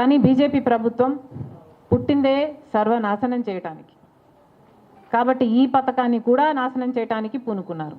కానీ బీజేపీ ప్రభుత్వం పుట్టిందే సర్వనాశనం చేయటానికి. కాబట్టి ఈ పథకాన్ని కూడా నాశనం చేయటానికి పూనుకున్నారు.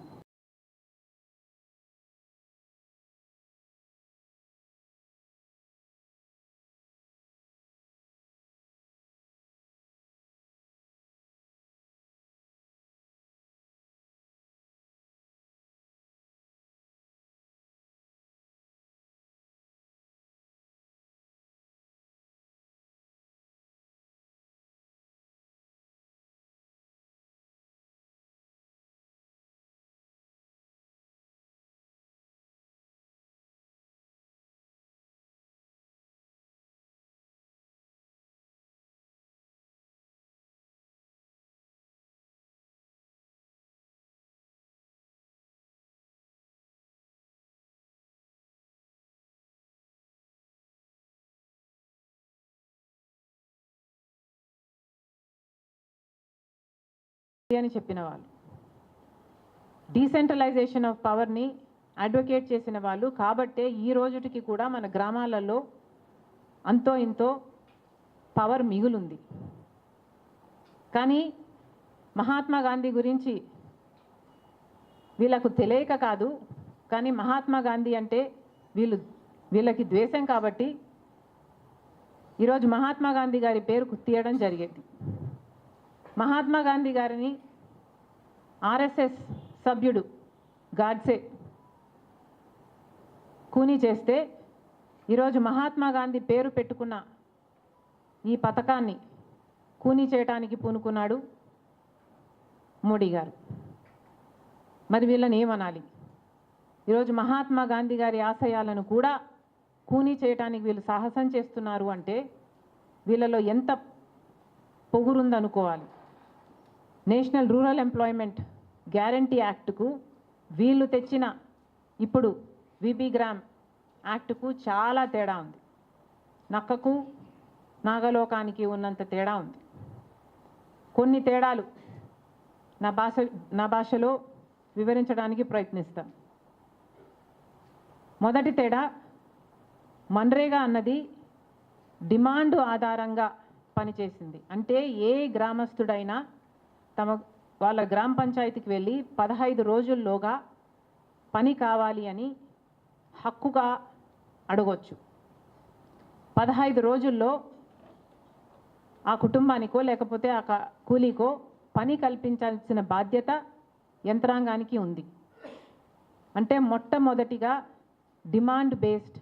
అని చెప్పిన వాళ్ళు. డీసెంట్రలైజేషన్ ఆఫ్ పవర్ని అడ్వకేట్ చేసిన వాళ్ళు. కాబట్టే ఈ రోజుటికి కూడా మన గ్రామాలలో అంతో ఇంతో పవర్ మిగులుంది. కానీ మహాత్మా గాంధీ గురించి వీళ్ళకు తెలియక కాదు. కానీ మహాత్మా గాంధీ అంటే వీళ్ళు వీళ్ళకి ద్వేషం కాబట్టి ఈరోజు మహాత్మా గాంధీ గారి పేరు తీయడం జరిగేది. మహాత్మా గాంధీ గారిని ఆర్ఎస్ఎస్ సభ్యుడు గాడ్సే కూని చేస్తే ఈరోజు మహాత్మా గాంధీ పేరు పెట్టుకున్న ఈ పథకాన్ని కూనీ చేయటానికి పూనుకున్నాడు మోడీ గారు. మరి వీళ్ళని ఏమనాలి? ఈరోజు మహాత్మా గాంధీ గారి ఆశయాలను కూడా కూనీ చేయటానికి వీళ్ళు సాహసం చేస్తున్నారు అంటే వీళ్ళలో ఎంత పొగురుందనుకోవాలి? నేషనల్ రూరల్ ఎంప్లాయ్మెంట్ గ్యారంటీ యాక్ట్కు వీళ్ళు తెచ్చిన ఇప్పుడు విబి గ్రామ్ యాక్ట్కు చాలా తేడా ఉంది. నక్కకు నాగలోకానికి ఉన్నంత తేడా ఉంది. కొన్ని తేడాలు నా భాష నా భాషలో వివరించడానికి ప్రయత్నిస్తాను మొదటి తేడా మన్రేగా అన్నది డిమాండ్ ఆధారంగా పనిచేసింది. అంటే ఏ గ్రామస్తుడైనా తమ వాళ్ళ గ్రామ పంచాయతీకి వెళ్ళి పదహైదు రోజుల్లోగా పని కావాలి అని హక్కుగా అడగొచ్చు. పదహైదు రోజుల్లో ఆ కుటుంబానికో లేకపోతే ఆ కూలీకో పని కల్పించాల్సిన బాధ్యత యంత్రాంగానికి ఉంది. అంటే మొట్టమొదటిగా డిమాండ్ బేస్డ్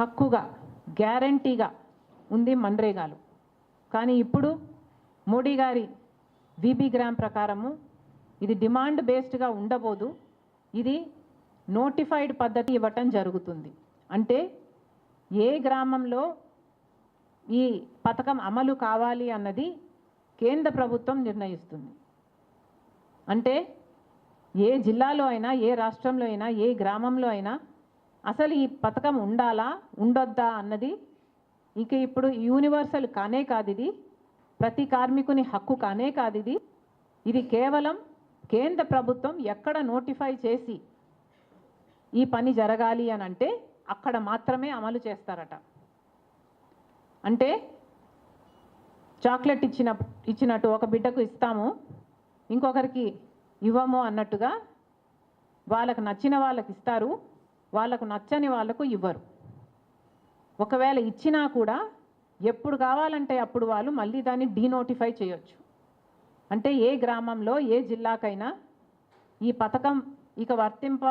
హక్కుగా గ్యారంటీగా ఉంది మన్రేగాలు. కానీ ఇప్పుడు మోడీ గారి విబి గ్రామ్ ప్రకారము ఇది డిమాండ్ బేస్డ్గా ఉండబోదు. ఇది నోటిఫైడ్ పద్ధతి ఇవ్వటం జరుగుతుంది. అంటే ఏ గ్రామంలో ఈ పథకం అమలు కావాలి అన్నది కేంద్ర ప్రభుత్వం నిర్ణయిస్తుంది. అంటే ఏ జిల్లాలో అయినా ఏ రాష్ట్రంలో అయినా ఏ గ్రామంలో అయినా అసలు ఈ పథకం ఉండాలా ఉండొద్దా అన్నది ఇక ఇప్పుడు యూనివర్సల్ కానే కాదు ఇది. ప్రతి కార్మికుని హక్కు కానే కాదు ఇది. ఇది కేవలం కేంద్ర ప్రభుత్వం ఎక్కడ నోటిఫై చేసి ఈ పని జరగాలి అని అంటే అక్కడ మాత్రమే అమలు చేస్తారట. అంటే చాక్లెట్ ఇచ్చిన ఇచ్చినట్టు ఒక బిడ్డకు ఇస్తాము ఇంకొకరికి ఇవ్వము అన్నట్టుగా వాళ్ళకు నచ్చిన వాళ్ళకి ఇస్తారు వాళ్ళకు నచ్చని వాళ్ళకు ఇవ్వరు. ఒకవేళ ఇచ్చినా కూడా ఎప్పుడు కావాలంటే అప్పుడు వాళ్ళు మళ్ళీ దాన్ని డీనోటిఫై చేయొచ్చు. అంటే ఏ గ్రామంలో ఏ జిల్లాకైనా ఈ పథకం ఇక వర్తింప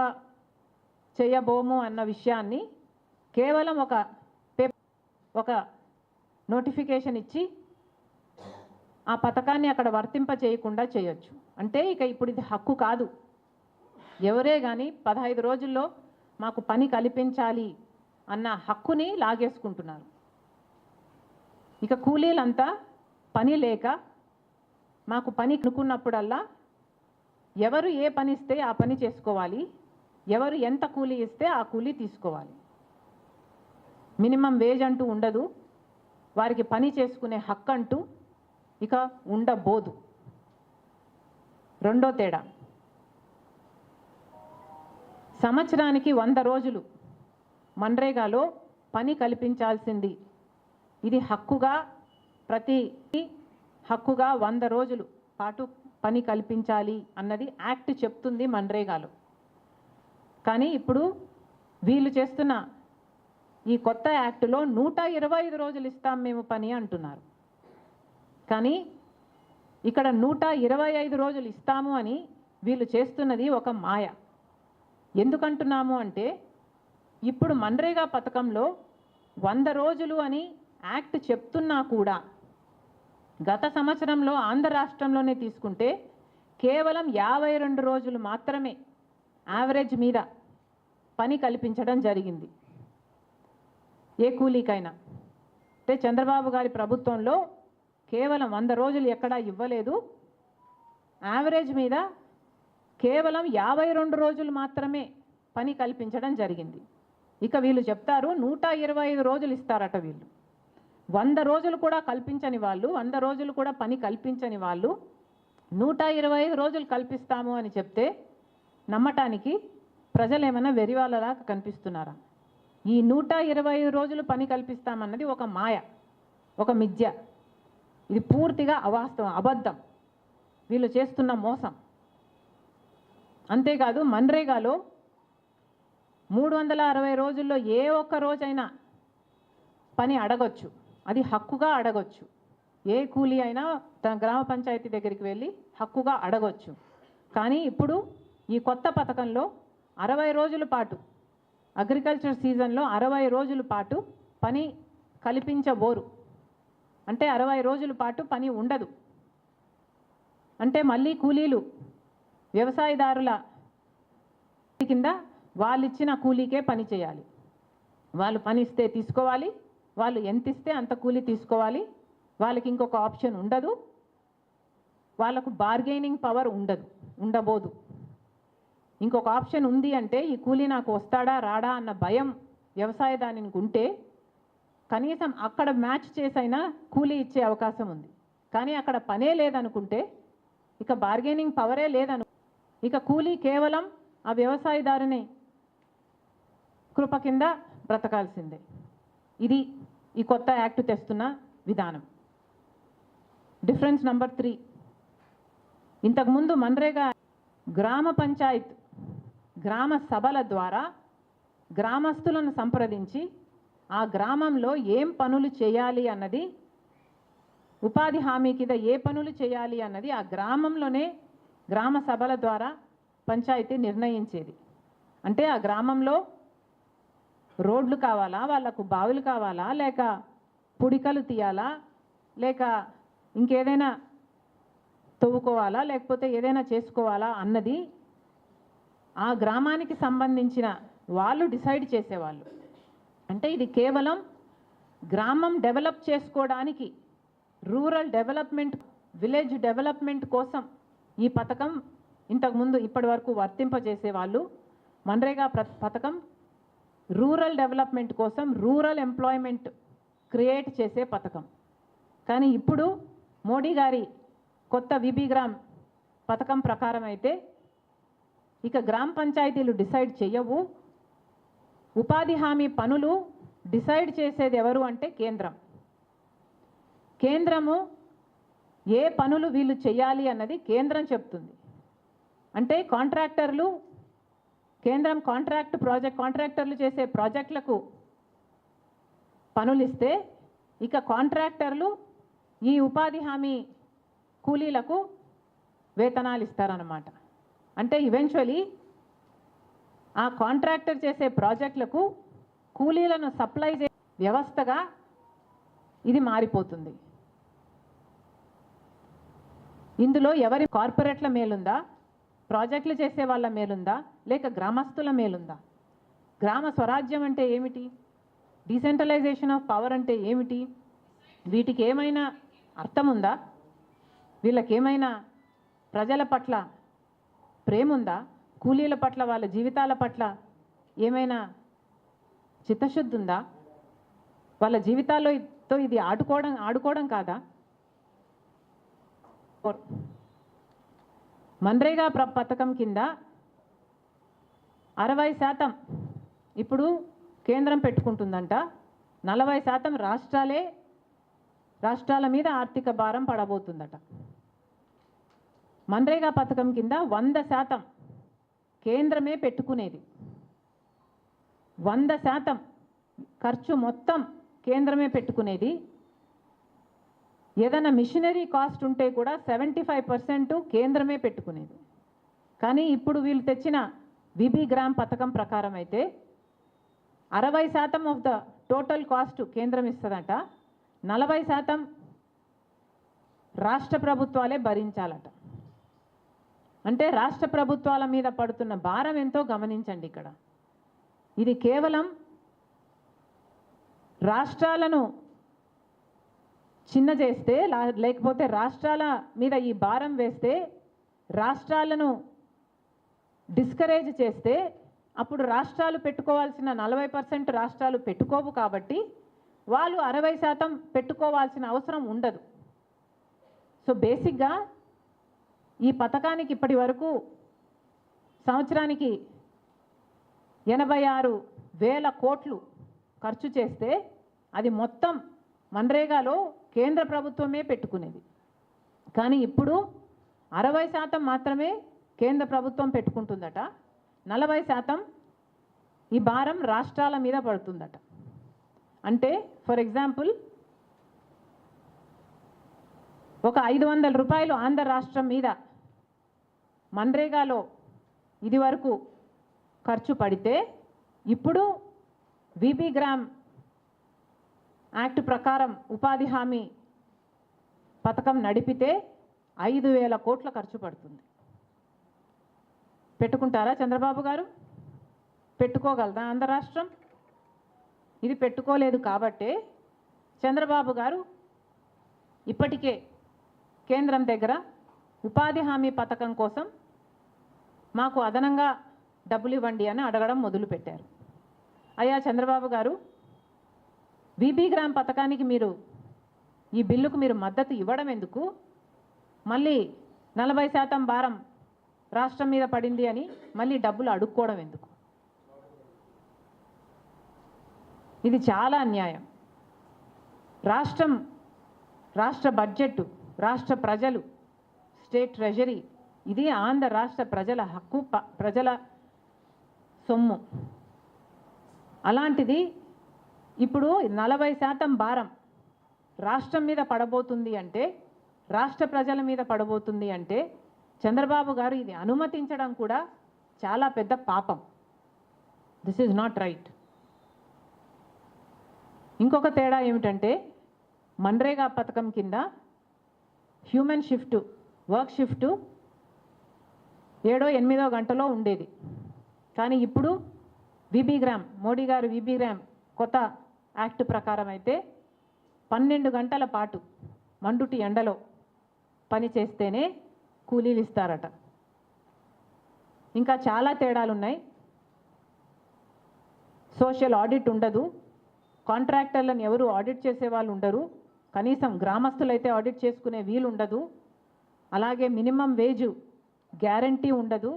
చేయబోము అన్న విషయాన్ని కేవలం ఒక పే ఒక నోటిఫికేషన్ ఇచ్చి ఆ పథకాన్ని అక్కడ వర్తింప చేయకుండా చేయొచ్చు. అంటే ఇక ఇప్పుడు ఇది హక్కు కాదు. ఎవరే కానీ పదహైదు రోజుల్లో మాకు పని కల్పించాలి అన్న హక్కుని లాగేసుకుంటున్నారు. ఇక కూలీలంతా పని లేక మాకు పని అనుకున్నప్పుడల్లా ఎవరు ఏ పని ఇస్తే ఆ పని చేసుకోవాలి ఎవరు ఎంత కూలీ ఇస్తే ఆ కూలీ తీసుకోవాలి. మినిమం వేజ్ అంటూ ఉండదు వారికి పని చేసుకునే హక్కు అంటూ ఇక ఉండబోదు. రెండో తేడా. సంవత్సరానికి వంద రోజులు మన్రేగాలో పని కల్పించాల్సింది. ఇది హక్కుగా ప్రతి హక్కుగా వంద రోజులు పాటు పని కల్పించాలి అన్నది యాక్ట్ చెప్తుంది మన్రేగాలో. కానీ ఇప్పుడు వీళ్ళు చేస్తున్న ఈ కొత్త యాక్టులో నూట ఇరవై ఐదు రోజులు ఇస్తాం మేము పని అంటున్నారు. కానీ ఇక్కడ నూట ఇరవై ఐదు రోజులు ఇస్తాము అని వీళ్ళు చేస్తున్నది ఒక మాయ. ఎందుకంటున్నాము అంటే ఇప్పుడు మన్రేగా పథకంలో వంద రోజులు అని యాక్ట్ చెప్తున్నా కూడా గత సంవత్సరంలో ఆంధ్ర రాష్ట్రంలోనే తీసుకుంటే కేవలం యాభై రెండు రోజులు మాత్రమే యావరేజ్ మీద పని కల్పించడం జరిగింది. ఏ కూలీకైనా. అంటే చంద్రబాబు గారి ప్రభుత్వంలో కేవలం వంద రోజులు ఎక్కడా ఇవ్వలేదు. యావరేజ్ మీద కేవలం యాభై రెండు రోజులు మాత్రమే పని కల్పించడం జరిగింది. ఇక వీళ్ళు చెప్తారు నూట ఇరవై ఐదు రోజులు ఇస్తారట వీళ్ళు. వంద రోజులు కూడా కల్పించని వాళ్ళు వంద రోజులు కూడా పని కల్పించని వాళ్ళు నూట ఇరవై ఐదు రోజులు కల్పిస్తాము అని చెప్తే నమ్మటానికి ప్రజలు ఏమైనా వెరివాళ్ళలా కనిపిస్తున్నారా? ఈ నూట ఇరవై ఐదు రోజులు పని కల్పిస్తామన్నది ఒక మాయ ఒక మిథ్య. ఇది పూర్తిగా అవాస్తవం అబద్ధం. వీళ్ళు చేస్తున్న మోసం. అంతేకాదు మన్రేగాలో మూడు వందల అరవై రోజుల్లో ఏ ఒక్క రోజైనా పని అడగొచ్చు. అది హక్కుగా అడగొచ్చు. ఏ కూలీ అయినా తన గ్రామ పంచాయతీ దగ్గరికి వెళ్ళి హక్కుగా అడగొచ్చు. కానీ ఇప్పుడు ఈ కొత్త పథకంలో అరవై రోజుల పాటు అగ్రికల్చర్ సీజన్లో అరవై రోజుల పాటు పని కల్పించబోరు. అంటే అరవై రోజుల పాటు పని ఉండదు. అంటే మళ్ళీ కూలీలు వ్యవసాయదారుల కింద వాళ్ళు ఇచ్చిన కూలీకే పని చేయాలి. వాళ్ళు పని ఇస్తే తీసుకోవాలి వాళ్ళు ఎంత ఇస్తే అంత కూలీ తీసుకోవాలి. వాళ్ళకి ఇంకొక ఆప్షన్ ఉండదు. వాళ్ళకు బార్గెనింగ్ పవర్ ఉండదు ఉండబోదు. ఇంకొక ఆప్షన్ ఉంది అంటే ఈ కూలీ నాకు వస్తాడా రాడా అన్న భయం వ్యవసాయదానికి ఉంటే కనీసం అక్కడ మ్యాచ్ చేసైనా కూలీ ఇచ్చే అవకాశం ఉంది. కానీ అక్కడ పనే లేదనుకుంటే ఇక బార్గెనింగ్ పవరే లేదను ఇక కూలీ కేవలం ఆ వ్యవసాయదారుని కృప కింద బ్రతకాల్సిందే. ఇది ఈ కొత్త యాక్ట్ తెస్తున్న విధానం. డిఫరెన్స్ నంబర్ త్రీ ఇంతకుముందు మన్రేగా గ్రామ పంచాయత్ గ్రామ సభల ద్వారా గ్రామస్తులను సంప్రదించి ఆ గ్రామంలో ఏం పనులు చేయాలి అన్నది ఉపాధి హామీ కింద ఏ పనులు చేయాలి అన్నది ఆ గ్రామంలోనే గ్రామ సభల ద్వారా పంచాయతీ నిర్ణయించేది. అంటే ఆ గ్రామంలో రోడ్లు కావాలా? వాళ్ళకు బావులు కావాలా? లేక పుడికలు తీయాలా? లేక ఇంకేదైనా తవ్వుకోవాలా? లేకపోతే ఏదైనా చేసుకోవాలా అన్నది ఆ గ్రామానికి సంబంధించిన వాళ్ళు డిసైడ్ చేసేవాళ్ళు. అంటే ఇది కేవలం గ్రామం డెవలప్ చేసుకోవడానికి రూరల్ డెవలప్మెంట్ విలేజ్ డెవలప్మెంట్ కోసం ఈ పథకం ఇంతకుముందు ఇప్పటి వరకు వర్తింపజేసేవాళ్ళు. మన్రేగా ప్ర పథకం రూరల్ డెవలప్మెంట్ కోసం రూరల్ ఎంప్లాయ్మెంట్ క్రియేట్ చేసే పథకం. కానీ ఇప్పుడు మోడీ గారి కొత్త విబిగ్రామ్ పథకం ప్రకారం అయితే ఇక గ్రామ పంచాయతీలు డిసైడ్ చేయవు ఉపాధి హామీ పనులు డిసైడ్ చేసేది ఎవరు అంటే కేంద్రం. కేంద్రము ఏ పనులు వీళ్ళు చేయాలి అన్నది కేంద్రం చెప్తుంది. అంటే కాంట్రాక్టర్లు కేంద్రం కాంట్రాక్ట్ ప్రాజెక్ట్ కాంట్రాక్టర్లు చేసే ప్రాజెక్టులకు పనులు ఇస్తే ఇక కాంట్రాక్టర్లు ఈ ఉపాధి హామీ కూలీలకు వేతనాలు ఇస్తారన్నమాట. అంటే ఈవెన్చువలీ ఆ కాంట్రాక్టర్ చేసే ప్రాజెక్టులకు కూలీలను సప్లై చే వ్యవస్థగా ఇది మారిపోతుంది. ఇందులో ఎవరి కార్పొరేట్ల మేలుందా? ప్రాజెక్టులు చేసే వాళ్ళ మేలుందా? లేక గ్రామస్తుల మేలుందా? గ్రామ స్వరాజ్యం అంటే ఏమిటి? డీసెంట్రలైజేషన్ ఆఫ్ పవర్ అంటే ఏమిటి? వీటికి ఏమైనా అర్థం ఉందా వీళ్ళకేమైనా ప్రజల పట్ల ప్రేమ ఉందా కూలీల పట్ల వాళ్ళ జీవితాల పట్ల ఏమైనా చిత్తశుద్ధి ఉందా వాళ్ళ జీవితాల్లో ఇది ఆడుకోవడం ఆడుకోవడం కాదా? మన్రేగా ప్ర పథకం కింద అరవై శాతం ఇప్పుడు కేంద్రం పెట్టుకుంటుందంట. నలభై శాతం రాష్ట్రాలే రాష్ట్రాల మీద ఆర్థిక భారం పడబోతుందట. మన్రేగా పథకం కింద వంద శాతం కేంద్రమే పెట్టుకునేది. వంద శాతం ఖర్చు మొత్తం కేంద్రమే పెట్టుకునేది. ఏదైనా మిషనరీ కాస్ట్ ఉంటే కూడా సెవెంటీ ఫైవ్ పర్సెంట్ కేంద్రమే పెట్టుకునేది. కానీ ఇప్పుడు వీళ్ళు తెచ్చిన విబి గ్రామ్ పథకం ప్రకారం అయితే అరవై శాతం ఆఫ్ ద టోటల్ కాస్ట్ కేంద్రం ఇస్తుందట. నలభై శాతం రాష్ట్ర ప్రభుత్వాలే భరించాలట. అంటే రాష్ట్ర ప్రభుత్వాల మీద పడుతున్న భారం ఎంతో గమనించండి ఇక్కడ. ఇది కేవలం రాష్ట్రాలను చిన్న చేస్తే లా- లేకపోతే రాష్ట్రాల మీద ఈ భారం వేస్తే రాష్ట్రాలను డిస్కరేజ్ చేస్తే అప్పుడు రాష్ట్రాలు పెట్టుకోవాల్సిన నలభై పర్సెంట్ రాష్ట్రాలు పెట్టుకోవు కాబట్టి వాళ్ళు అరవై శాతం పెట్టుకోవాల్సిన అవసరం ఉండదు. సో బేసిక్గా ఈ పథకానికి ఇప్పటి వరకు సంవత్సరానికి ఎనభై ఆరు వేల కోట్లు ఖర్చు చేస్తే అది మొత్తం మన్రేగాలో కేంద్ర ప్రభుత్వమే పెట్టుకునేది. కానీ ఇప్పుడు అరవై శాతం మాత్రమే కేంద్ర ప్రభుత్వం పెట్టుకుంటుందట. నలభై శాతం ఈ భారం రాష్ట్రాల మీద పడుతుందట. అంటే ఫర్ ఎగ్జాంపుల్ ఒక ఐదు వందల రూపాయలు ఆంధ్ర రాష్ట్రం మీద మన్రేగాలో ఇది వరకు ఖర్చు పడితే ఇప్పుడు విబి గ్రామ్ యాక్ట్ ప్రకారం ఉపాధి హామీ పథకం నడిపితే ఐదు వేల కోట్ల ఖర్చు పడుతుంది. పెట్టుకుంటారా చంద్రబాబు గారు? పెట్టుకోగలదా ఆంధ్ర రాష్ట్రం? ఇది పెట్టుకోలేదు కాబట్టే చంద్రబాబు గారు ఇప్పటికే కేంద్రం దగ్గర ఉపాధి హామీ పథకం కోసం మాకు అదనంగా డబ్బులు ఇవ్వండి అని అడగడం మొదలుపెట్టారు. అయ్యా చంద్రబాబు గారు బీబీ గ్రామ్ పథకానికి మీరు ఈ బిల్లుకు మీరు మద్దతు ఇవ్వడం ఎందుకు? మళ్ళీ నలభై శాతం భారం రాష్ట్రం మీద పడింది అని మళ్ళీ డబ్బులు అడుక్కోవడం ఎందుకు? ఇది చాలా అన్యాయం. రాష్ట్రం రాష్ట్ర బడ్జెట్ రాష్ట్ర ప్రజలు స్టేట్ ట్రెజరీ ఇది ఆంధ్ర రాష్ట్ర ప్రజల హక్కు ప- ప్రజల సొమ్ము. అలాంటిది ఇప్పుడు నలభై శాతం భారం రాష్ట్రం మీద పడబోతుంది అంటే రాష్ట్ర ప్రజల మీద పడబోతుంది అంటే చంద్రబాబు గారు ఇది అనుమతించడం కూడా చాలా పెద్ద పాపం. దిస్ ఈజ్ నాట్ రైట్ ఇంకొక తేడా ఏమిటంటే మన్రేగా పథకం కింద హ్యూమన్ షిఫ్ట్ వర్క్ షిఫ్ట్ ఏడో ఎనిమిదో గంటలో ఉండేది. కానీ ఇప్పుడు విబి గ్రామ్ మోడీ గారు విబి గ్రామ్ కొత్త యాక్ట్ ప్రకారం అయితే పన్నెండు గంటల పాటు మండుటి ఎండలో పని చేస్తేనే కూలీలు ఇస్తారట. ఇంకా చాలా తేడాలు ఉన్నాయి సోషల్ ఆడిట్ ఉండదు. కాంట్రాక్టర్లను ఎవరు ఆడిట్ చేసే వాళ్ళు ఉండరు. కనీసం గ్రామస్తులైతే ఆడిట్ చేసుకునే వీలు ఉండదు. అలాగే మినిమం వేజు గ్యారంటీ ఉండదు.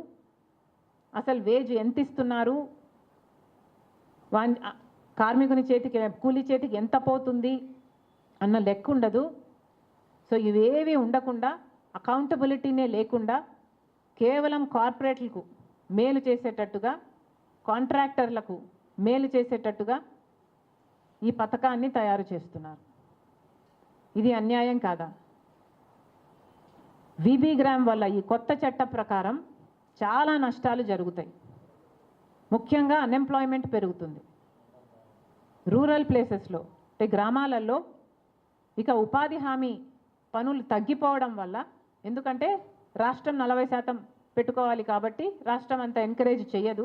అసలు వేజ్ ఎంత ఇస్తున్నారు? వాన్ కార్మికుని చేతికి కూలీ చేతికి ఎంత పోతుంది అన్న లెక్క ఉండదు. సో ఇవేవి ఉండకుండా అకౌంటబిలిటీనే లేకుండా కేవలం కార్పొరేట్లకు మేలు చేసేటట్టుగా కాంట్రాక్టర్లకు మేలు చేసేటట్టుగా ఈ పథకాన్ని తయారు చేస్తున్నారు. ఇది అన్యాయం కాదా? విబీ గ్రామ్ వల్ల ఈ కొత్త చట్ట ప్రకారం చాలా నష్టాలు జరుగుతాయి. ముఖ్యంగా అన్ఎంప్లాయ్మెంట్ పెరుగుతుంది. రూరల్ ప్లేసెస్లో అంటే గ్రామాలలో ఇక ఉపాధి హామీ పనులు తగ్గిపోవడం వల్ల ఎందుకంటే రాష్ట్రం నలభై శాతం పెట్టుకోవాలి కాబట్టి రాష్ట్రం అంత ఎంకరేజ్ చేయదు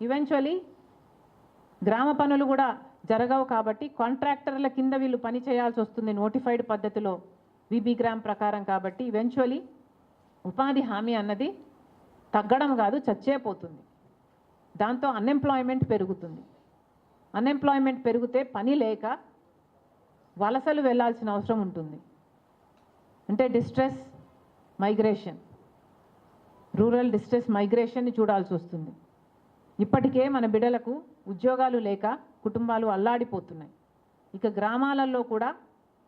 ఈవెన్చువలీ గ్రామ పనులు కూడా జరగవు కాబట్టి కాంట్రాక్టర్ల కింద వీళ్ళు పని చేయాల్సి వస్తుంది నోటిఫైడ్ పద్ధతిలో విబి గ్రామ్ ప్రకారం కాబట్టి ఈవెన్చువలీ ఉపాధి హామీ అన్నది తగ్గడం కాదు చచ్చే పోతుంది దాంతో అన్ఎంప్లాయ్మెంట్ పెరుగుతుంది. అన్ఎంప్లాయ్మెంట్ పెరిగితే పని లేక వలసలు వెళ్ళాల్సిన అవసరం ఉంటుంది. అంటే డిస్ట్రెస్ మైగ్రేషన్ రూరల్ డిస్ట్రెస్ మైగ్రేషన్ని చూడాల్సి వస్తుంది. ఇప్పటికే మన బిడలకు ఉద్యోగాలు లేక కుటుంబాలు అల్లాడిపోతున్నాయి. ఇక గ్రామాలలో కూడా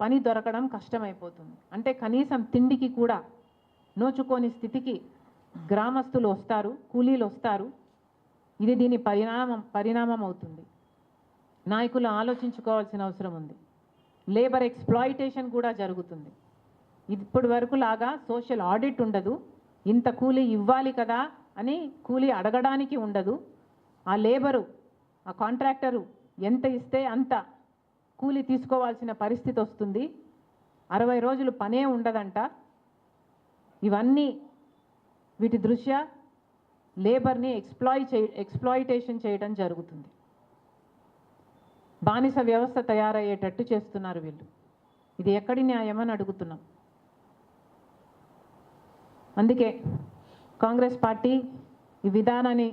పని దొరకడం కష్టమైపోతుంది. అంటే కనీసం తిండికి కూడా నోచుకోని స్థితికి గ్రామస్తులు వస్తారు కూలీలు వస్తారు. ఇది దీని పరిణామం పరిణామం అవుతుంది. నాయకులు ఆలోచించుకోవాల్సిన అవసరం ఉంది. లేబర్ ఎక్స్ప్లాయిటేషన్ కూడా జరుగుతుంది. ఇది ఇప్పటి వరకు లాగా సోషల్ ఆడిట్ ఉండదు. ఇంత కూలీ ఇవ్వాలి కదా అని కూలీ అడగడానికి ఉండదు. ఆ లేబరు ఆ కాంట్రాక్టరు ఎంత ఇస్తే అంత కూలీ తీసుకోవాల్సిన పరిస్థితి వస్తుంది. అరవై రోజులు పనే ఉండదంట. ఇవన్నీ వీటి దృష్ట్యా లేబర్ని ఎక్స్ప్లాయ్ చే ఎక్స్ప్లాయిటేషన్ చేయడం జరుగుతుంది. బానిస వ్యవస్థ తయారయ్యేటట్టు చేస్తున్నారు వీళ్ళు. ఇది ఎక్కడి న్యాయమని అడుగుతున్నాం. అందుకే కాంగ్రెస్ పార్టీ ఈ విధానాన్ని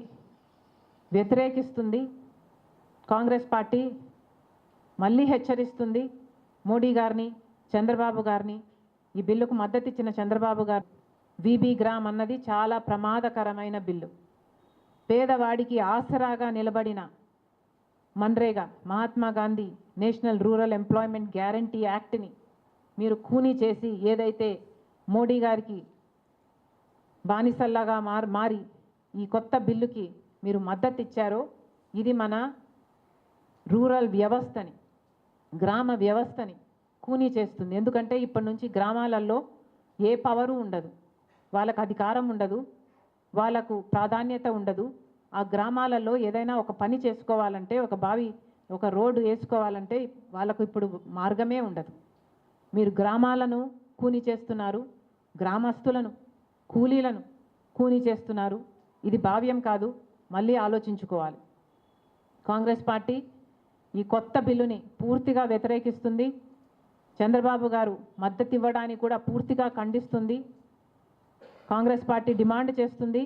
వ్యతిరేకిస్తుంది. కాంగ్రెస్ పార్టీ మళ్ళీ హెచ్చరిస్తుంది. మోడీ గారిని చంద్రబాబు గారిని ఈ బిల్లుకు మద్దతు ఇచ్చిన చంద్రబాబు గారు విబి గ్రామ్ అన్నది చాలా ప్రమాదకరమైన బిల్లు. పేదవాడికి ఆసరాగా నిలబడిన MNREGA Mahatma Gandhi national rural employment guarantee యాక్ట్ని మీరు ఖూనీ చేసి ఏదైతే మోడీ గారికి బానిసల్లాగా మార్ మారి ఈ కొత్త బిల్లుకి మీరు మద్దతు ఇచ్చారో ఇది మన రూరల్ వ్యవస్థని గ్రామ వ్యవస్థని కూనీ చేస్తుంది. ఎందుకంటే ఇప్పటి నుంచి గ్రామాలలో ఏ పవరు ఉండదు. వాళ్ళకు అధికారం ఉండదు. వాళ్ళకు ప్రాధాన్యత ఉండదు. ఆ గ్రామాలలో ఏదైనా ఒక పని చేసుకోవాలంటే ఒక బావి ఒక రోడ్డు వేసుకోవాలంటే వాళ్ళకు ఇప్పుడు మార్గమే ఉండదు. మీరు గ్రామాలను కూని చేస్తున్నారు గ్రామస్తులను కూలీలను కూని చేస్తున్నారు ఇది భావ్యం కాదు మళ్ళీ ఆలోచించుకోవాలి. కాంగ్రెస్ పార్టీ ఈ కొత్త బిల్లుని పూర్తిగా వ్యతిరేకిస్తుంది. చంద్రబాబు గారు మద్దతు ఇవ్వడానికి కూడా పూర్తిగా ఖండిస్తుంది. కాంగ్రెస్ పార్టీ డిమాండ్ చేస్తుంది.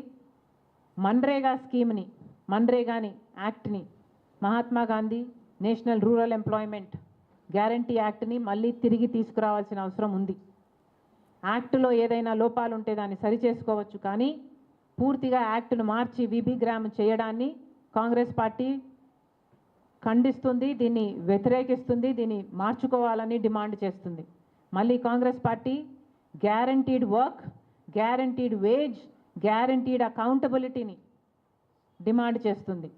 మన్రేగా స్కీమ్ని మన్రేగాని యాక్ట్ని Mahatma Gandhi national rural employment guarantee యాక్ట్ని మళ్ళీ తిరిగి తీసుకురావాల్సిన అవసరం ఉంది. యాక్ట్లో ఏదైనా లోపాలు ఉంటే దాన్ని సరిచేసుకోవచ్చు కానీ పూర్తిగా యాక్ట్ను మార్చి విబిగ్రామ్ చేయడాన్ని కాంగ్రెస్ పార్టీ ఖండిస్తుంది దీన్ని వ్యతిరేకిస్తుంది దీన్ని మార్చుకోవాలని డిమాండ్ చేస్తుంది. మళ్ళీ Congress party guaranteed work guaranteed wage guaranteed అకౌంటబిలిటీని demand చేస్తుంది.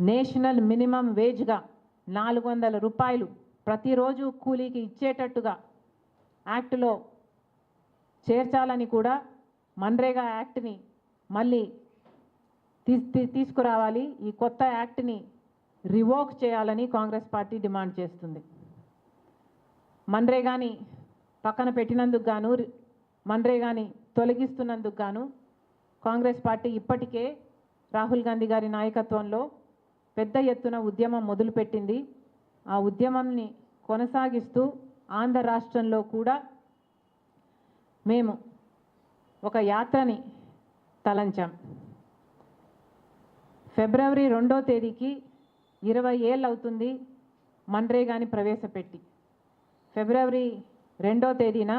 నేషనల్ మినిమం వేజ్గా నాలుగు వందల రూపాయలు ప్రతిరోజు కూలీకి ఇచ్చేటట్టుగా యాక్ట్లో చేర్చాలని కూడా మన్రేగా యాక్ట్ని మళ్ళీ తీ- తీ- తీసుకురావాలి. ఈ కొత్త యాక్ట్ని రివోక్ చేయాలని కాంగ్రెస్ పార్టీ డిమాండ్ చేస్తుంది. మన్రేగాని పక్కన పెట్టినందుకు గాను రి- మన్రేగాని తొలగిస్తున్నందుకు గాను కాంగ్రెస్ పార్టీ ఇప్పటికే రాహుల్ గాంధీ గారి నాయకత్వంలో పెద్ద ఎత్తున ఉద్యమం మొదలుపెట్టింది. ఆ ఉద్యమాన్ని కొనసాగిస్తూ ఆంధ్ర రాష్ట్రంలో కూడా మేము ఒక యాత్రని తలంచాం. ఫిబ్రవరి రెండో తేదీకి ఇరవై ఏళ్ళు అవుతుంది మన్రేగాని ప్రవేశపెట్టి. ఫిబ్రవరి రెండో తేదీన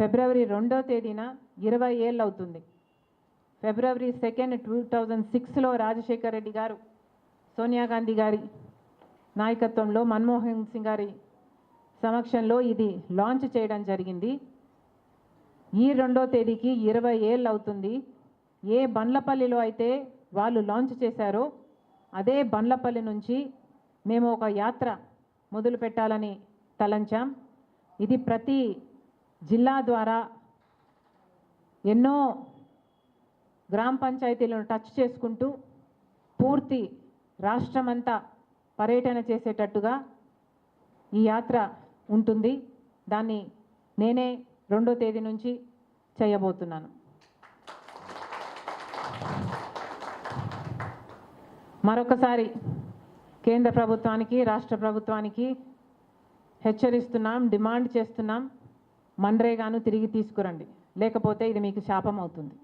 ఫిబ్రవరి రెండో తేదీన ఇరవై ఏళ్ళు అవుతుంది. ఫిబ్రవరి సెకండ్ టూ థౌజండ్ సిక్స్లో రాజశేఖర్ రెడ్డి గారు సోనియా గాంధీ గారి నాయకత్వంలో మన్మోహన్ సింగ్ గారి సమక్షంలో ఇది లాంచ్ చేయడం జరిగింది. ఈ రెండో తేదీకి ఇరవై ఏళ్ళు అవుతుంది. ఏ బండ్లపల్లిలో అయితే వాళ్ళు లాంచ్ చేశారో అదే బండ్లపల్లి నుంచి మేము ఒక యాత్ర మొదలు పెట్టాలని తలంచాం. ఇది ప్రతి జిల్లా ద్వారా ఎన్నో గ్రామ పంచాయతీలను టచ్ చేసుకుంటూ పూర్తి రాష్ట్రమంతా పర్యటన చేసేటట్టుగా ఈ యాత్ర ఉంటుంది. దాన్ని నేనే రెండో తేదీ నుంచి చేయబోతున్నాను. మరొకసారి కేంద్ర ప్రభుత్వానికి రాష్ట్ర ప్రభుత్వానికి హెచ్చరిస్తున్నాం డిమాండ్ చేస్తున్నాం. మన్రేగాను తిరిగి తీసుకురండి. లేకపోతే ఇది మీకు శాపం అవుతుంది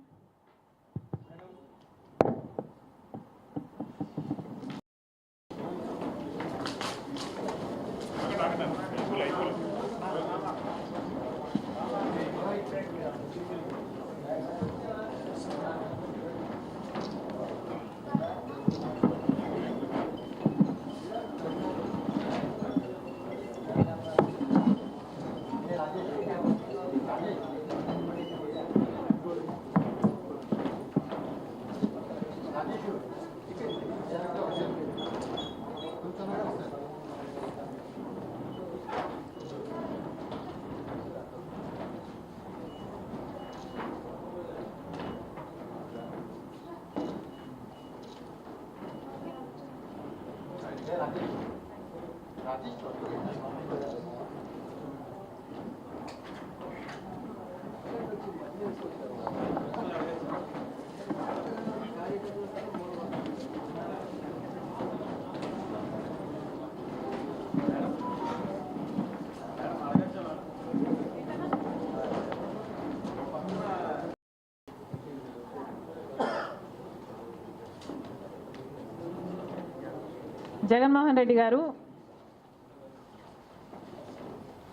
జగన్మోహన్ రెడ్డి గారు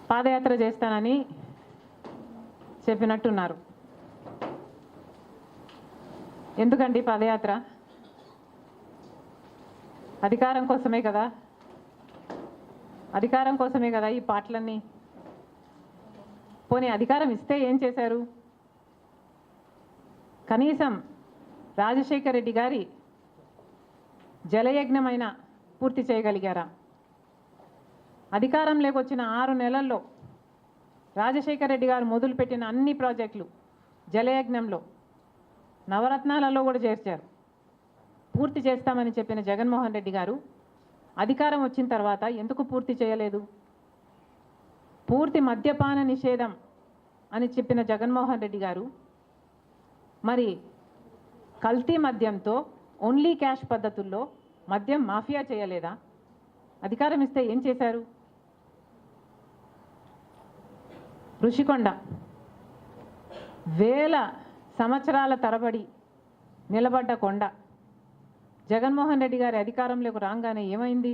పాదయాత్ర చేస్తానని చెప్పినట్టున్నారు. ఎందుకండి పాదయాత్ర? అధికారం కోసమే కదా? అధికారం కోసమే కదా ఈ పాటలన్నీ? పోనీ అధికారం ఇస్తే ఏం చేశారు? కనీసం రాజశేఖర్ రెడ్డి గారి జలయజ్ఞమైన పూర్తి చేయగలిగారా? అధికారంలోకి వచ్చిన ఆరు నెలల్లో రాజశేఖర రెడ్డి గారు మొదలుపెట్టిన అన్ని ప్రాజెక్టులు జలయజ్ఞంలో నవరత్నాలలో కూడా చేర్చారు. పూర్తి చేస్తామని చెప్పిన జగన్మోహన్ రెడ్డి గారు అధికారం వచ్చిన తర్వాత ఎందుకు పూర్తి చేయలేదు? పూర్తి మద్యపాన నిషేధం అని చెప్పిన జగన్మోహన్ రెడ్డి గారు మరి కల్తీ మద్యంతో ఓన్లీ క్యాష్ పద్ధతుల్లో మద్యం మాఫియా చేయలేదా? అధికారం ఇస్తే ఏం చేశారు? ఋషికొండ. వేల సంవత్సరాల తరబడి నిలబడ్డ కొండ. జగన్మోహన్ రెడ్డి గారి అధికారంలోకి రాగానే ఏమైంది?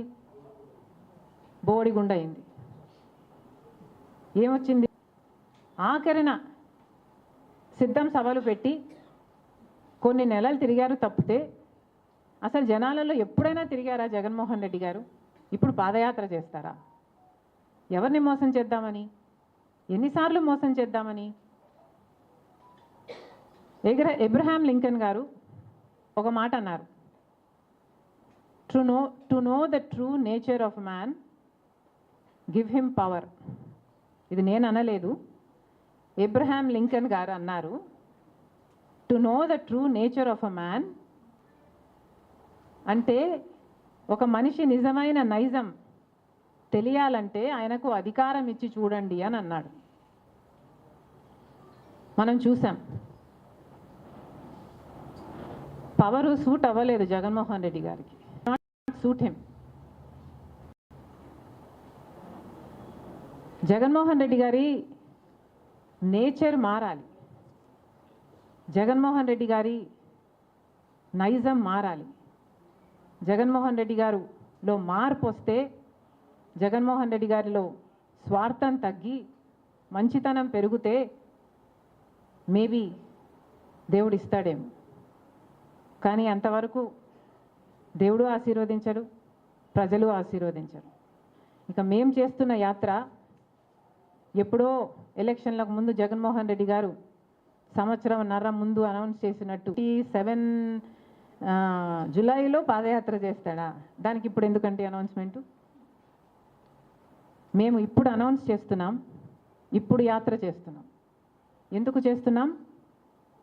బోడిగుండ అయింది. ఏమొచ్చింది? ఆఖరిన సిద్ధం సభలు పెట్టి కొన్ని నెలలు తిరిగారు తప్పితే అసలు జనాలలో ఎప్పుడైనా తిరిగారా జగన్మోహన్ రెడ్డి గారు? ఇప్పుడు పాదయాత్ర చేస్తారా? ఎవరిని మోసం చేద్దామని? ఎన్నిసార్లు మోసం చేద్దామని? ఎగ్ర ఎబ్రహాం లింకన్ గారు ఒక మాట అన్నారు. To know to know the true nature of man give him power ఇది నేను అనలేదు. ఎబ్రహాం లింకన్ గారు అన్నారు. To know the true nature of a man అంటే ఒక మనిషి నిజమైన నైజం తెలియాలంటే ఆయనకు అధికారం ఇచ్చి చూడండి అని అన్నాడు. మనం చూసాం. పవరు సూట్ అవ్వలేదు జగన్మోహన్ రెడ్డి గారికి. సూట్ హిమ్ జగన్మోహన్ రెడ్డి గారి నేచర్ మారాలి. జగన్మోహన్ రెడ్డి గారి నైజం మారాలి. జగన్మోహన్ రెడ్డి గారులో మార్పు వస్తే జగన్మోహన్ రెడ్డి గారిలో స్వార్థం తగ్గి మంచితనం పెరిగితే మేబీ దేవుడు ఇస్తాడేమో. కానీ అంతవరకు దేవుడు ఆశీర్వదించడు ప్రజలు ఆశీర్వదించరు. ఇక మేం చేస్తున్న యాత్ర ఎప్పుడో ఎలక్షన్లకు ముందు జగన్మోహన్ రెడ్డి గారు సంవత్సరం నర్ర ముందు అనౌన్స్ చేసినట్టు ఈ సెవెన్ జూలైలో పాదయాత్ర చేస్తాడా? దానికి ఇప్పుడు ఎందుకంటే అనౌన్స్మెంట్? మేము ఇప్పుడు అనౌన్స్ చేస్తున్నాం ఇప్పుడు యాత్ర చేస్తున్నాం. ఎందుకు చేస్తున్నాం?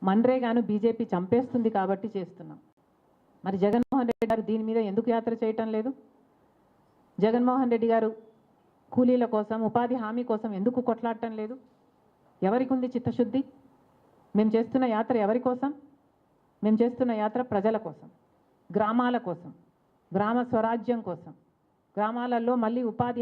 మన్రేగాను బీజేపీ చంపేస్తుంది కాబట్టి చేస్తున్నాం. మరి జగన్మోహన్ రెడ్డి గారు దీని మీద ఎందుకు యాత్ర చేయటం లేదు? జగన్మోహన్ రెడ్డి గారు కూలీల కోసం ఉపాధి హామీ కోసం ఎందుకు కొట్లాడటం లేదు? ఎవరికి ఉంది చిత్తశుద్ధి? మేము చేస్తున్న యాత్ర ఎవరి కోసం? మేము చేస్తున్న యాత్ర ప్రజల కోసం గ్రామాల కోసం గ్రామ స్వరాజ్యం కోసం గ్రామాలలో మళ్ళీ ఉపాధి